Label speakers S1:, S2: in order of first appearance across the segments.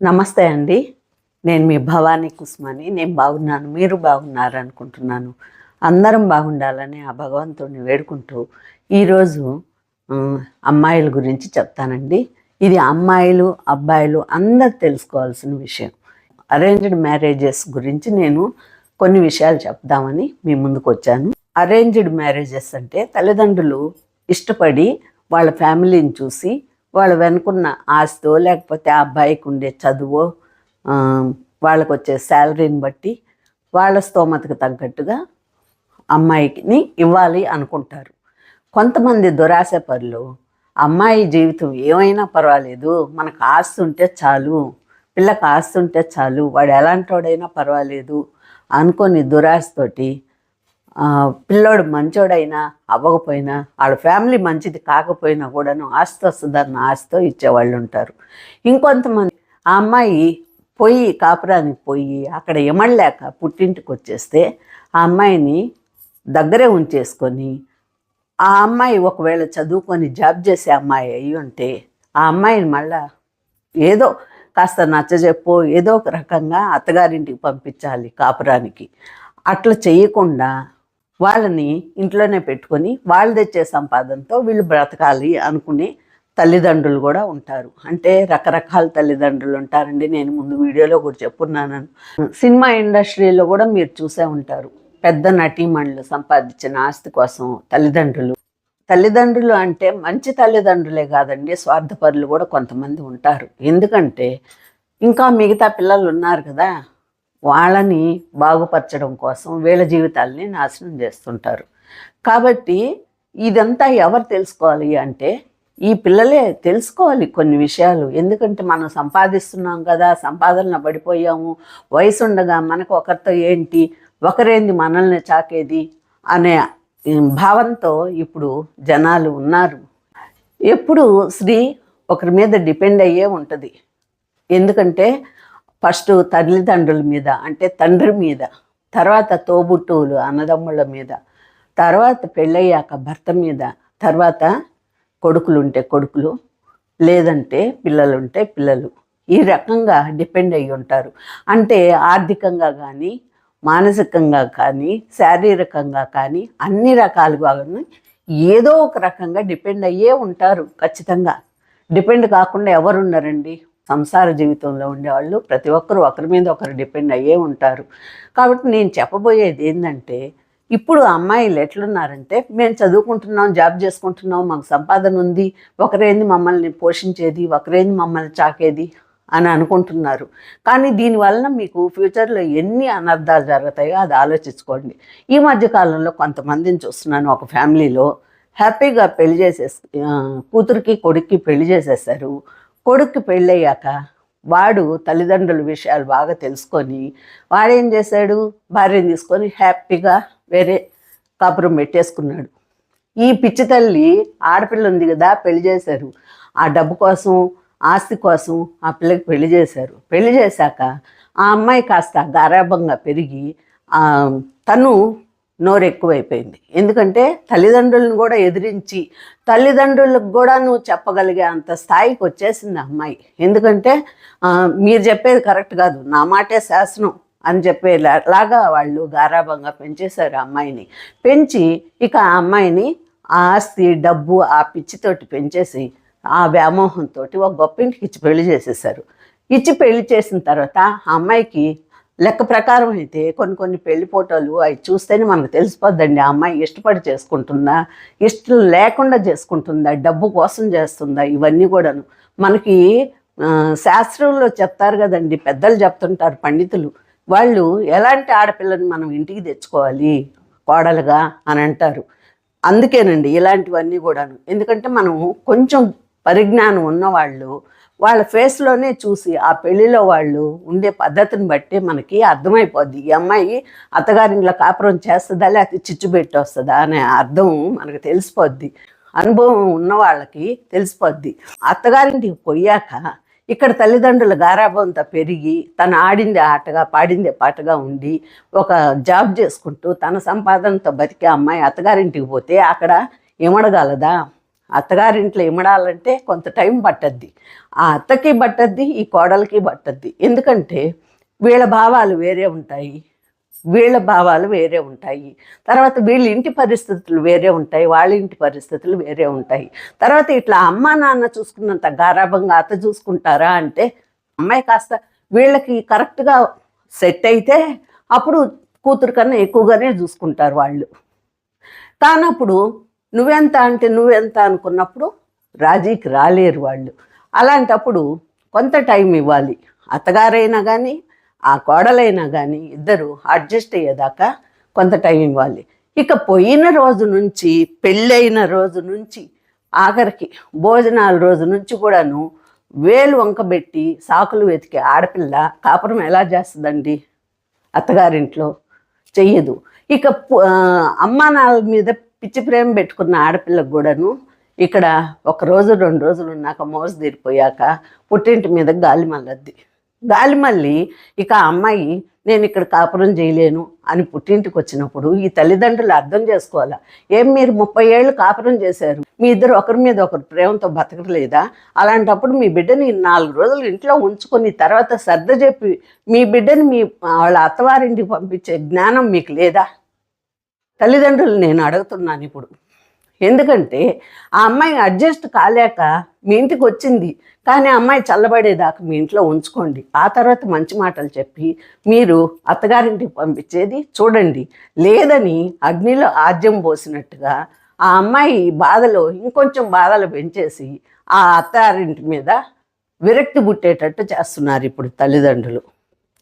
S1: నమస్తే అండి. నేను మీ భవానీ కుస్మాని. నేను బాగున్నాను. మీరు బాగున్నారు అనుకుంటున్నాను. అందరం బాగుండాలని ఆ భగవంతుడిని వేడుకుంటూ ఈరోజు అమ్మాయిల గురించి చెప్తానండి. ఇది అమ్మాయిలు అబ్బాయిలు అందరు తెలుసుకోవాల్సిన విషయం. అరేంజ్డ్ మ్యారేజెస్ గురించి నేను కొన్ని విషయాలు చెప్దామని మీ ముందుకు వచ్చాను. అరేంజ్డ్ మ్యారేజెస్ అంటే తల్లిదండ్రులు ఇష్టపడి వాళ్ళ ఫ్యామిలీని చూసి వాళ్ళ వెనుకున్న ఆస్తో లేకపోతే ఆ అబ్బాయికి ఉండే చదువో వాళ్ళకు వచ్చే శాలరీని బట్టి వాళ్ళ స్తోమతకు తగ్గట్టుగా అమ్మాయిని ఇవ్వాలి అనుకుంటారు. కొంతమంది దురాశ పరులు అమ్మాయి జీవితం ఏమైనా పర్వాలేదు మనకు ఆస్తి ఉంటే చాలు పిల్లకి ఆస్తి ఉంటే చాలు వాడు ఎలాంటి వాడైనా పర్వాలేదు అనుకొని దురాశతోటి పిల్లోడు మంచోడైనా అవ్వకపోయినా వాళ్ళ ఫ్యామిలీ మంచిది కాకపోయినా కూడాను ఆస్తి వస్తుందన్న ఆస్తితో ఇచ్చేవాళ్ళు ఉంటారు ఇంకొంతమంది ఆ అమ్మాయి పోయి కాపురానికి పోయి అక్కడ ఇమడలేక పుట్టింటికి వచ్చేస్తే ఆ అమ్మాయిని దగ్గరే ఉంచేసుకొని ఆ అమ్మాయి ఒకవేళ చదువుకొని జాబ్ చేసే అమ్మాయి అయి ఉంటే ఆ అమ్మాయిని మళ్ళా ఏదో కాస్త నచ్చజెప్పో ఏదో ఒక రకంగా అత్తగారింటికి పంపించాలి కాపురానికి. అట్లా చేయకుండా వాళ్ళని ఇంట్లోనే పెట్టుకొని వాళ్ళు తెచ్చే సంపాదనతో వీళ్ళు బ్రతకాలి అనుకునే తల్లిదండ్రులు కూడా ఉంటారు. అంటే రకరకాల తల్లిదండ్రులు ఉంటారండి. నేను ముందు వీడియోలో కూడా చెప్పున్నాను. సినిమా ఇండస్ట్రీలో కూడా మీరు చూసే ఉంటారు. పెద్ద నటీమణులు సంపాదించిన ఆస్తి కోసం తల్లిదండ్రులు. తల్లిదండ్రులు అంటే మంచి తల్లిదండ్రులే కాదండి స్వార్థపరులు కూడా కొంతమంది ఉంటారు. ఎందుకంటే ఇంకా మిగతా పిల్లలు ఉన్నారు కదా. వాళ్ళని బాగుపరచడం కోసం వీళ్ళ జీవితాలని నాశనం చేస్తుంటారు. కాబట్టి ఇదంతా ఎవరు తెలుసుకోవాలి అంటే ఈ పిల్లలే తెలుసుకోవాలి కొన్ని విషయాలు. ఎందుకంటే మనం సంపాదిస్తున్నాం కదా సంపాదనలో పడిపోయాము వయసు ఉండగా మనకు ఒకరితో ఏంటి ఒకరేంది మనల్ని చాకేది అనే భావంతో ఇప్పుడు జనాలు ఉన్నారు. ఎప్పుడు స్త్రీ ఒకరి మీద డిపెండ్ అయ్యే ఉంటుంది. ఎందుకంటే ఫస్ట్ తల్లిదండ్రుల మీద అంటే తండ్రి మీద తర్వాత తోబుట్టువులు అన్నదమ్ముళ్ళ మీద తర్వాత పెళ్ళయ్యాక భర్త మీద తర్వాత కొడుకులు ఉంటే కొడుకులు లేదంటే పిల్లలు ఉంటే పిల్లలు. ఈ రకంగా డిపెండ్ అయి ఉంటారు. అంటే ఆర్థికంగా కానీ మానసికంగా కానీ శారీరకంగా కానీ అన్ని రకాలుగా కానీ ఏదో ఒక రకంగా డిపెండ్ అయ్యే ఉంటారు ఖచ్చితంగా. డిపెండ్ కాకుండా ఎవరు ఉన్నారండి సంసార జీవితంలో ఉండేవాళ్ళు. ప్రతి ఒక్కరు ఒకరి మీద ఒకరు డిపెండ్ అయ్యే ఉంటారు. కాబట్టి నేను చెప్పబోయేది ఏంటంటే ఇప్పుడు అమ్మాయిలు ఎట్లున్నారంటే మేము చదువుకుంటున్నాం జాబ్ చేసుకుంటున్నాం మాకు సంపాదన ఉంది ఒకరేంది మమ్మల్ని పోషించేది ఒకరేంది మమ్మల్ని చాకేది అని అనుకుంటున్నారు. కానీ దీనివలన మీకు ఫ్యూచర్లో ఎన్ని అనర్థాలు జరుగుతాయో అది ఆలోచించుకోండి. ఈ మధ్య కాలంలో కొంతమందిని చూస్తున్నాను ఒక ఫ్యామిలీలో. హ్యాపీగా పెళ్ళి చేసే కూతురికి కొడుక్కి పెళ్ళి చేసేసారు. కొడుక్కి పెళ్ళయ్యాక వాడు తల్లిదండ్రుల విషయాలు బాగా తెలుసుకొని వాడేం చేశాడు? భార్యను తీసుకొని హ్యాపీగా వేరే కాపురం పెట్టేసుకున్నాడు. ఈ పిచ్చి తల్లి ఆడపిల్ల ఉంది కదా పెళ్ళి చేశారు. ఆ డబ్బు కోసం ఆస్తి కోసం ఆ పిల్లకి పెళ్ళి చేశారు. పెళ్ళి చేశాక ఆ అమ్మాయి కాస్త గారాభంగా పెరిగి తను నోరు ఎక్కువైపోయింది. ఎందుకంటే తల్లిదండ్రులను కూడా ఎదిరించి తల్లిదండ్రులకు కూడా నువ్వు చెప్పగలిగే అంత స్థాయికి వచ్చేసింది ఆ అమ్మాయి. ఎందుకంటే మీరు చెప్పేది కరెక్ట్ కాదు. నా మాటే శాసనం అని చెప్పే లాగా వాళ్ళు గారాభంగా పెంచేశారు ఆ అమ్మాయిని. పెంచి ఇక ఆ అమ్మాయిని ఆ ఆస్తి డబ్బు ఆ పిచ్చితోటి పెంచేసి ఆ వ్యామోహంతో ఒక గొప్పింటికి ఇచ్చి పెళ్ళి చేసేసారు ఇచ్చి పెళ్ళి చేసిన తర్వాత ఆ అమ్మాయికి లెక్క ప్రకారం అయితే కొన్ని కొన్ని పెళ్ళి ఫోటోలు అవి చూస్తేనే మనకు తెలిసిపోద్దండి. ఆ అమ్మాయి ఇష్టపడి చేసుకుంటుందా? ఇష్టం లేకుండా చేసుకుంటుందా? డబ్బు కోసం చేస్తుందా? ఇవన్నీ కూడాను. మనకి శాస్త్రంలో చెప్తారు కదండి. పెద్దలు చెప్తుంటారు పండితులు. వాళ్ళు ఎలాంటి ఆడపిల్లని మనం ఇంటికి తెచ్చుకోవాలి? కోడలుగా అని అంటారు. అందుకేనండి ఇలాంటివన్నీ కూడాను. ఎందుకంటే మనం కొంచెం పరిజ్ఞానం ఉన్నవాళ్ళు వాళ్ళ ఫేస్లోనే చూసి ఆ పెళ్ళిలో వాళ్ళు ఉండే పద్ధతిని బట్టి మనకి అర్థమైపోద్ది. ఈ అమ్మాయి అత్తగారింట్లో కాపురం చేస్తుందా లేకపోతే చిచ్చు పెట్టి వస్తుందా అనే అర్థం మనకు తెలిసిపోద్ది. అనుభవం ఉన్న వాళ్ళకి తెలిసిపోద్ది. అత్తగారింటికి పోయాక ఇక్కడ తల్లిదండ్రుల గారాభంతో పెరిగి తను ఆడిందే ఆటగా పాడిందే పాటగా ఉండి ఒక జాబ్ చేసుకుంటూ తన సంపాదనతో బతికే అమ్మాయి అత్తగారింటికి పోతే అక్కడ ఏమడగలదా? అత్తగారింట్లో ఇమడాలంటే కొంత టైం పట్టద్ది. ఆ అత్తకి పట్టద్ది ఈ కోడలకి పట్టద్ది. ఎందుకంటే వీళ్ళ భావాలు వేరే ఉంటాయి. వీళ్ళ భావాలు వేరే ఉంటాయి. తర్వాత వీళ్ళ ఇంటి పరిస్థితులు వేరే ఉంటాయి. వాళ్ళ ఇంటి పరిస్థితులు వేరే ఉంటాయి. తర్వాత ఇట్లా అమ్మ నాన్న చూసుకున్నంత గారాభంగా అత్త చూసుకుంటారా అంటే అమ్మాయి కాస్త వీళ్ళకి కరెక్ట్గా సెట్ అయితే అప్పుడు కూతురు కన్నా ఎక్కువగానే చూసుకుంటారు వాళ్ళు. కానప్పుడు నువ్వెంత అంటే నువ్వెంత అనుకున్నప్పుడు రాజీకి రాలేరు వాళ్ళు. అలాంటప్పుడు కొంత టైం ఇవ్వాలి. అత్తగారైనా కానీ ఆ కోడలైనా కానీ ఇద్దరు అడ్జస్ట్ అయ్యేదాకా కొంత టైం ఇవ్వాలి. ఇక పోయిన రోజు నుంచి పెళ్ళైన రోజు నుంచి ఆఖరికి భోజనాల రోజు నుంచి కూడాను వేలు వంకబెట్టి సాకులు వెతికే ఆడపిల్ల కాపురం ఎలా చేస్తుందండి? అత్తగారింట్లో చెయ్యదు. ఇక అమ్మానాల అమ్మా మీద పిచ్చి ప్రేమ పెట్టుకున్న ఆడపిల్లకు కూడాను ఇక్కడ ఒక రోజు రెండు రోజులు ఉన్నాక మోస తీరిపోయాక పుట్టింటి మీద గాలి మల్లద్ది గాలి మళ్ళీ ఇక ఆ అమ్మాయి నేను ఇక్కడ కాపురం చేయలేను అని పుట్టింటికి వచ్చినప్పుడు ఈ తల్లిదండ్రులు అర్థం చేసుకోవాలా? ఏం మీరు ముప్పై ఏళ్ళు కాపురం చేశారు? మీ ఇద్దరు ఒకరి మీద ఒకరు ప్రేమతో బతకలేదా? అలాంటప్పుడు మీ బిడ్డని నాలుగు రోజులు ఇంట్లో ఉంచుకొని తర్వాత సర్ద చెప్పి మీ బిడ్డని మీ వాళ్ళ అత్తవారింటికి పంపించే జ్ఞానం మీకు లేదా? తల్లిదండ్రులు నేను అడుగుతున్నాను ఇప్పుడు. ఎందుకంటే ఆ అమ్మాయి అడ్జస్ట్ కాలేక మీ ఇంటికి వచ్చింది కానీ ఆ అమ్మాయి చల్లబడేదాకా మీ ఇంట్లో ఉంచుకోండి. ఆ తర్వాత మంచి మాటలు చెప్పి మీరు అత్తగారింటికి పంపించేది చూడండి. లేదని అగ్నిలో ఆద్యం పోసినట్టుగా ఆ అమ్మాయి బాధలో ఇంకొంచెం బాధలు పెంచేసి ఆ అత్తగారింటి మీద విరక్తి పుట్టేటట్టు చేస్తున్నారు ఇప్పుడు తల్లిదండ్రులు.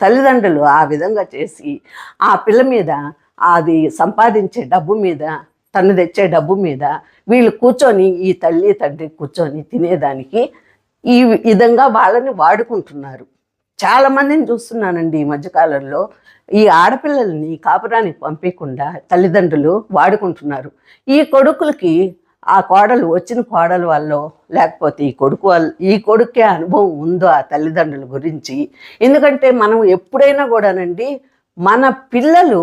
S1: తల్లిదండ్రులు ఆ విధంగా చేసి ఆ పిల్ల మీద అది సంపాదించే డబ్బు మీద తను తెచ్చే డబ్బు మీద వీళ్ళు కూర్చొని ఈ తల్లి తండ్రి కూర్చొని తినేదానికి ఈ విధంగా వాళ్ళని వాడుకుంటున్నారు. చాలామందిని చూస్తున్నానండి ఈ మధ్యకాలంలో. ఈ ఆడపిల్లల్ని కాపురానికి పంపించకుండా తల్లిదండ్రులు వాడుకుంటున్నారు. ఈ కొడుకులకి ఆ కోడలు వచ్చిన కోడలు వాళ్ళు లేకపోతే ఈ కొడుకు వాళ్ళు ఈ కొడుకే అనుభవం ఉందో ఆ తల్లిదండ్రుల గురించి. ఎందుకంటే మనం ఎప్పుడైనా కూడానండి మన పిల్లలు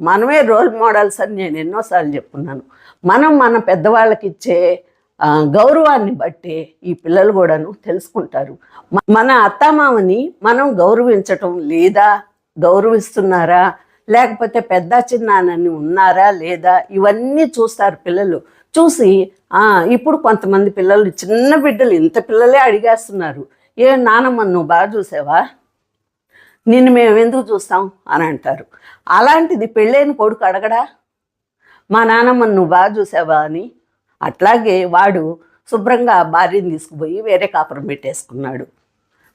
S1: మనమే రోల్ మోడల్స్ అని నేను ఎన్నోసార్లు చెప్పున్నాను. మనం మన పెద్దవాళ్ళకి ఇచ్చే గౌరవాన్ని బట్టి ఈ పిల్లలు కూడాను తెలుసుకుంటారు. మన అత్తమామని మనం గౌరవించటం లేదా గౌరవిస్తున్నారా లేకపోతే పెద్ద చిన్నానని ఉన్నారా లేదా ఇవన్నీ చూస్తారు పిల్లలు. చూసి ఇప్పుడు కొంతమంది పిల్లలు చిన్న బిడ్డలు ఇంత పిల్లలే అడిగేస్తున్నారు. ఏ నానమ్మ నువ్వు బాగా చూసావా? నిన్ను మేము ఎందుకు చూస్తాం? అని అంటారు. అలాంటిది పెళ్ళైన కొడుకు అడగడా? మా నాన్నమ్మ నువ్వు బాగా చూసావా అని? అట్లాగే వాడు శుభ్రంగా భార్యను తీసుకుపోయి వేరే కాపురం పెట్టేసుకున్నాడు.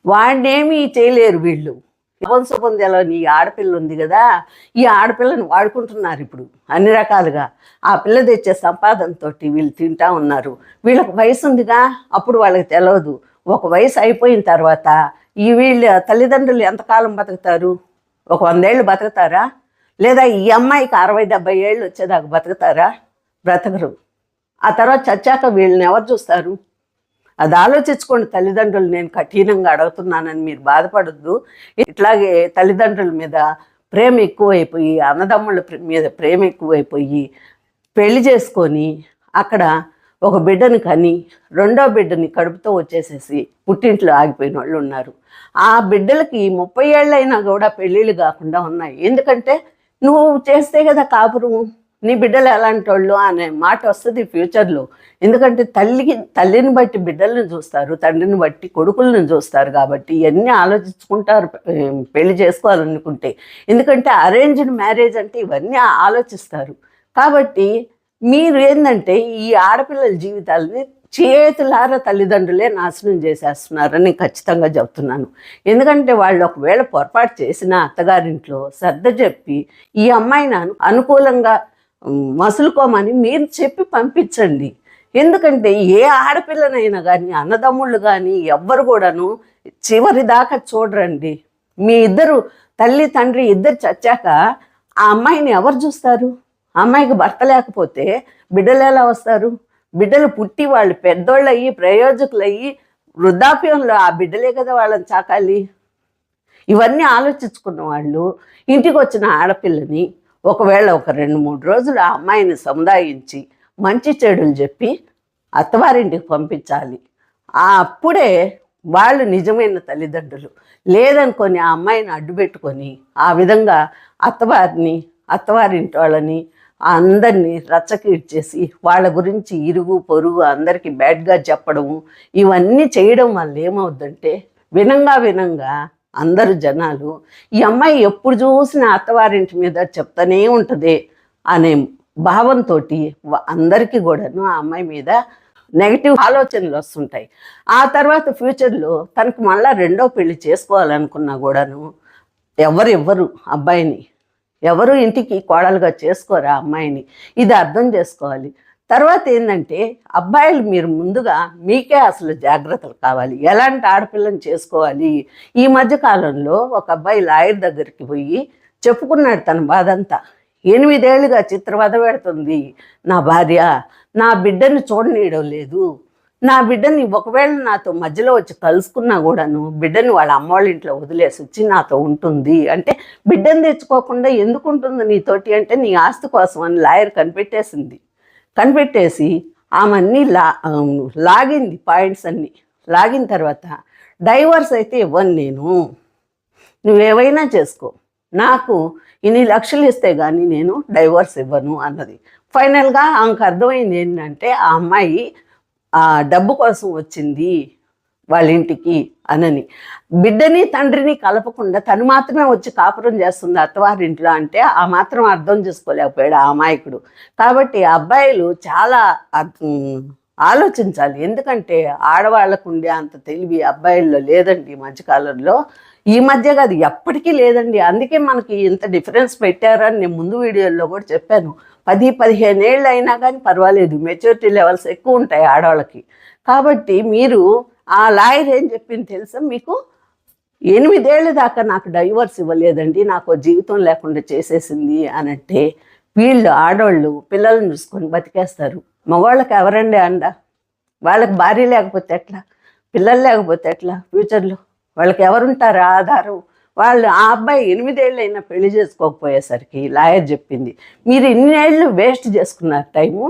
S1: వాడినేమీ చేయలేరు వీళ్ళు. వంశపొందేలో నీ ఆడపిల్ల ఉంది కదా ఈ ఆడపిల్లని వాడుకుంటున్నారు ఇప్పుడు అన్ని రకాలుగా. ఆ పిల్ల తెచ్చే సంపాదనతో వీళ్ళు తింటా ఉన్నారు. వీళ్ళకి వయసు ఉందిగా అప్పుడు వాళ్ళకి తెలియదు ఒక వయసు అయిపోయిన తర్వాత ఈ వీళ్ళ తల్లిదండ్రులు ఎంతకాలం బతుకుతారు? ఒక వందేళ్ళు బతుకుతారా? లేదా ఈ అమ్మాయికి అరవై డెబ్బై ఏళ్ళు వచ్చేదాకా బతుకుతారా? బ్రతకరు. ఆ తర్వాత చచ్చాక వీళ్ళని ఎవరు చూస్తారు? అది ఆలోచించుకోండి తల్లిదండ్రులు నేను కఠినంగా అడుగుతున్నానని మీరు బాధపడద్దు. ఇట్లాగే తల్లిదండ్రుల మీద ప్రేమ ఎక్కువైపోయి అన్నదమ్ముల మీద ప్రేమ ఎక్కువైపోయి పెళ్ళి చేసుకొని అక్కడ ఒక బిడ్డను కని రెండో బిడ్డని కడుపుతో వచ్చేసేసి పుట్టింట్లో ఆగిపోయిన వాళ్ళు ఉన్నారు. ఆ బిడ్డలకి ముప్పై ఏళ్ళైనా కూడా పెళ్ళిళ్ళు కాకుండా ఉన్నాయి. ఎందుకంటే నువ్వు చేస్తే కదా కాపురం నీ బిడ్డలు ఎలాంటి వాళ్ళు అనే మాట వస్తుంది ఫ్యూచర్లో. ఎందుకంటే తల్లికి తల్లిని బట్టి బిడ్డలను చూస్తారు తండ్రిని బట్టి కొడుకులను చూస్తారు కాబట్టి ఇవన్నీ ఆలోచించుకుంటారు పెళ్ళి చేసుకోవాలనుకుంటే. ఎందుకంటే అరేంజ్డ్ మ్యారేజ్ అంటే ఇవన్నీ ఆలోచిస్తారు. కాబట్టి మీరు ఏంటంటే ఈ ఆడపిల్లల జీవితాలని చేతులారా తల్లిదండ్రులే నాశనం చేసేస్తున్నారని ఖచ్చితంగా చెబుతున్నాను ఎందుకంటే వాళ్ళు ఒకవేళ పొరపాటు చేసిన అత్తగారింట్లో శ్రద్ధ చెప్పి ఈ అమ్మాయిని అనుకూలంగా మసులుకోమని మీరు చెప్పి పంపించండి. ఎందుకంటే ఏ ఆడపిల్లనైనా కానీ అన్నదమ్ముళ్ళు కానీ ఎవ్వరు కూడాను చివరి దాకా చూడరండి. మీ ఇద్దరు తల్లి తండ్రి ఇద్దరు చచ్చాక ఆ అమ్మాయిని ఎవరు చూస్తారు? అమ్మాయికి భర్త లేకపోతే బిడ్డలు ఎలా వస్తారు? బిడ్డలు పుట్టి వాళ్ళు పెద్దోళ్ళు అయ్యి ప్రయోజకులు అయ్యి వృద్ధాప్యంలో ఆ బిడ్డలే కదా వాళ్ళని చాకాలి. ఇవన్నీ ఆలోచించుకున్న వాళ్ళు ఇంటికి వచ్చిన ఆడపిల్లని ఒకవేళ ఒక రెండు మూడు రోజులు ఆ అమ్మాయిని సముదాయించి మంచి చెడులు చెప్పి అత్తవారింటికి పంపించాలి. అప్పుడే వాళ్ళు నిజమైన తల్లిదండ్రులు. లేదనుకొని ఆ అమ్మాయిని అడ్డు పెట్టుకొని ఆ విధంగా అత్తవారిని అత్తవారింటి వాళ్ళని అందరినీ రచ్చకీడ్చేసి వాళ్ళ గురించి ఇరుగు పొరుగు అందరికీ బ్యాడ్గా చెప్పడము ఇవన్నీ చేయడం వల్ల ఏమవుద్దంటే వినంగా వినంగా అందరు జనాలు ఈ అమ్మాయి ఎప్పుడు చూసిన అత్తవారింటి మీద చెప్తానే ఉంటుంది అనే భావంతో అందరికీ కూడాను ఆ అమ్మాయి మీద నెగిటివ్ ఆలోచనలు వస్తుంటాయి. ఆ తర్వాత ఫ్యూచర్లో తనకు మళ్ళీ రెండో పెళ్ళి చేసుకోవాలనుకున్నా కూడాను ఎవరు ఎవ్వరు అబ్బాయిని ఎవరు ఇంటికి కోడలుగా చేసుకోరా అమ్మాయిని? ఇది అర్థం చేసుకోవాలి. తర్వాత ఏంటంటే అబ్బాయిలు మీరు ముందుగా మీకే అసలు జాగ్రత్తలు కావాలి. ఎలాంటి ఆడపిల్లని చేసుకోవాలి? ఈ మధ్య కాలంలో ఒక అబ్బాయి లాయర్ దగ్గరికి పోయి చెప్పుకున్నాడు తన బాధంతా. ఎనిమిదేళ్ళుగా చిత్రవద పెడుతుంది. నా భార్య నా బిడ్డను చూడనీయడం లేదు. నా బిడ్డని ఒకవేళ నాతో మధ్యలో వచ్చి కలుసుకున్నా కూడాను బిడ్డని వాళ్ళ అమ్మ వాళ్ళ ఇంట్లో వదిలేసి వచ్చి నాతో ఉంటుంది. అంటే బిడ్డని తెచ్చుకోకుండా ఎందుకు ఉంటుంది నీతోటి అంటే నీ ఆస్తి కోసం అని లాయర్ కనిపెట్టేసింది. కనిపెట్టేసి ఆమె అన్నీ లా లాగింది పాయింట్స్ అన్నీ. లాగిన తర్వాత డైవర్స్ అయితే ఇవ్వను నేను. నువ్వేవైనా చేసుకో. నాకు ఇన్ని లక్షలు ఇస్తే కానీ నేను డైవర్స్ ఇవ్వను అన్నది. ఫైనల్గా ఆమెకు అర్థమైంది ఏంటంటే ఆ అమ్మాయి ఆ డబ్బు కోసం వచ్చింది వాళ్ళ ఇంటికి అనని. బిడ్డని తండ్రిని కలపకుండా తను మాత్రమే వచ్చి కాపురం చేస్తుంది అత్తవారింట్లో అంటే ఆ మాత్రం అర్థం చేసుకోలేకపోయాడు ఆ అమాయకుడు. కాబట్టి అబ్బాయిలు చాలా అర్థం ఆలోచించాలి. ఎందుకంటే ఆడవాళ్ళకు ఉండే అంత తెలివి అబ్బాయిల్లో లేదండి ఈ మధ్యకాలంలో ఈ మధ్య కాదు ఎప్పటికీ లేదండి. అందుకే మనకి ఇంత డిఫరెన్స్ పెట్టారని నేను ముందు వీడియోలో కూడా చెప్పాను. పది పదిహేను ఏళ్ళు అయినా కానీ పర్వాలేదు. మెచ్యూరిటీ లెవెల్స్ ఎక్కువ ఉంటాయి ఆడవాళ్ళకి. కాబట్టి మీరు ఆ లాయర్ ఏం చెప్పింది తెలుసా? మీకు ఎనిమిదేళ్ళ దాకా నాకు డైవర్స్ ఇవ్వలేదండి. నాకు జీవితం లేకుండా చేసేసింది అని అంటే వీళ్ళు ఆడవాళ్ళు పిల్లల్ని చూసుకొని బతికేస్తారు. మగవాళ్ళకి ఎవరండి అండ? వాళ్ళకి భార్య లేకపోతే ఎట్లా? పిల్లలు లేకపోతే ఎట్లా? ఫ్యూచర్లో వాళ్ళకి ఎవరుంటారు? ఆధారం వాళ్ళు ఆ అబ్బాయి ఎనిమిదేళ్ళు అయినా పెళ్ళి చేసుకోకపోయేసరికి లాయర్ చెప్పింది మీరు ఇన్నేళ్ళు వేస్ట్ చేసుకున్నారు టైము.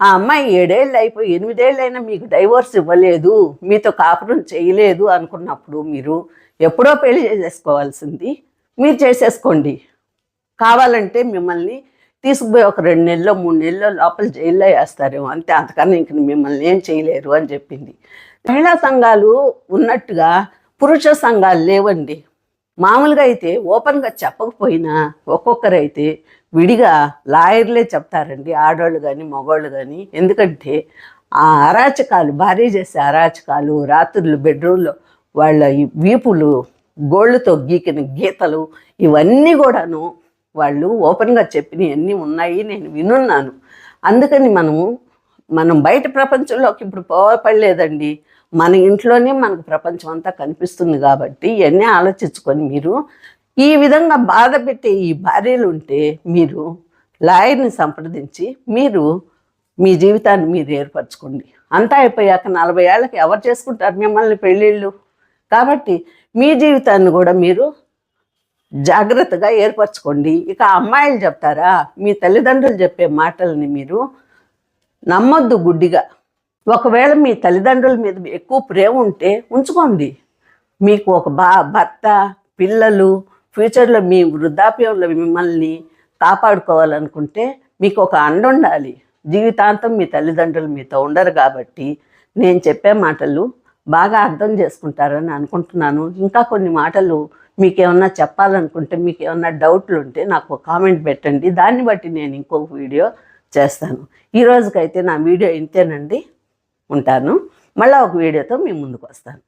S1: ఆ అమ్మాయి ఏడేళ్ళు అయిపోయి ఎనిమిదేళ్ళు అయినా మీకు డైవోర్స్ ఇవ్వలేదు మీతో కాపురం చేయలేదు అనుకున్నప్పుడు మీరు ఎప్పుడో పెళ్ళి చేసేసుకోవాల్సింది. మీరు చేసేసుకోండి. కావాలంటే మిమ్మల్ని తీసుకుపోయి ఒక రెండు నెలలో మూడు నెలల్లో లోపల జైల్లో వేస్తారేమో అంతే. అంతకన్నా ఇంక మిమ్మల్ని ఏం చేయలేరు అని చెప్పింది. మహిళా సంఘాలు ఉన్నట్టుగా పురుష సంఘాలు లేవండి. మామూలుగా అయితే ఓపెన్గా చెప్పకపోయినా ఒక్కొక్కరైతే విడిగా లాయర్లే చెప్తారండి. ఆడవాళ్ళు కానీ మగవాళ్ళు కానీ ఎందుకంటే ఆ అరాచకాలు భార్య చేసే అరాచకాలు రాత్రులు బెడ్రూమ్లో వాళ్ళ ఈ వీపులు గోళ్ళతో గీకిన గీతలు ఇవన్నీ కూడాను వాళ్ళు ఓపెన్గా చెప్పినవి అన్నీ ఉన్నాయి నేను వినున్నాను. అందుకని మనము మనం బయట ప్రపంచంలోకి ఇప్పుడు పోవపడలేదండి. మన ఇంట్లోనే మనకు ప్రపంచం అంతా కనిపిస్తుంది కాబట్టి ఇవన్నీ ఆలోచించుకొని మీరు ఈ విధంగా బాధ పెట్టే ఈ భార్యలు ఉంటే మీరు లాయర్ని సంప్రదించి మీరు మీ జీవితాన్ని మీరు ఏర్పరచుకోండి. అంతా అయిపోయాక నలభై ఏళ్ళకి ఎవరు చేసుకుంటారు మిమ్మల్ని పెళ్ళిళ్ళు? కాబట్టి మీ జీవితాన్ని కూడా మీరు జాగ్రత్తగా ఏర్పరచుకోండి. ఇక అమ్మాయిలు చెప్తారా? మీ తల్లిదండ్రులు చెప్పే మాటల్ని మీరు నమ్మొద్దు గుడ్డిగా. ఒకవేళ మీ తల్లిదండ్రుల మీద ఎక్కువ ప్రేమ ఉంటే ఉంచుకోండి. మీకు ఒక బా భర్త పిల్లలు ఫ్యూచర్లో మీ వృద్ధాప్యంలో మిమ్మల్ని కాపాడుకోవాలనుకుంటే మీకు ఒక అండ ఉండాలి. జీవితాంతం మీ తల్లిదండ్రులు మీతో ఉండరు కాబట్టి నేను చెప్పే మాటలు బాగా అర్థం చేసుకుంటారని అనుకుంటున్నాను. ఇంకా కొన్ని మాటలు మీకేమన్నా చెప్పాలనుకుంటే మీకు ఏమన్నా డౌట్లు ఉంటే నాకు కామెంట్ పెట్టండి. దాన్ని బట్టి నేను ఇంకొక వీడియో చేస్తాను. ఈ రోజుకైతే నా వీడియో ఇంతేనండి. ఉంటాను. మళ్ళీ ఒక వీడియోతో మీ ముందుకు వస్తాను.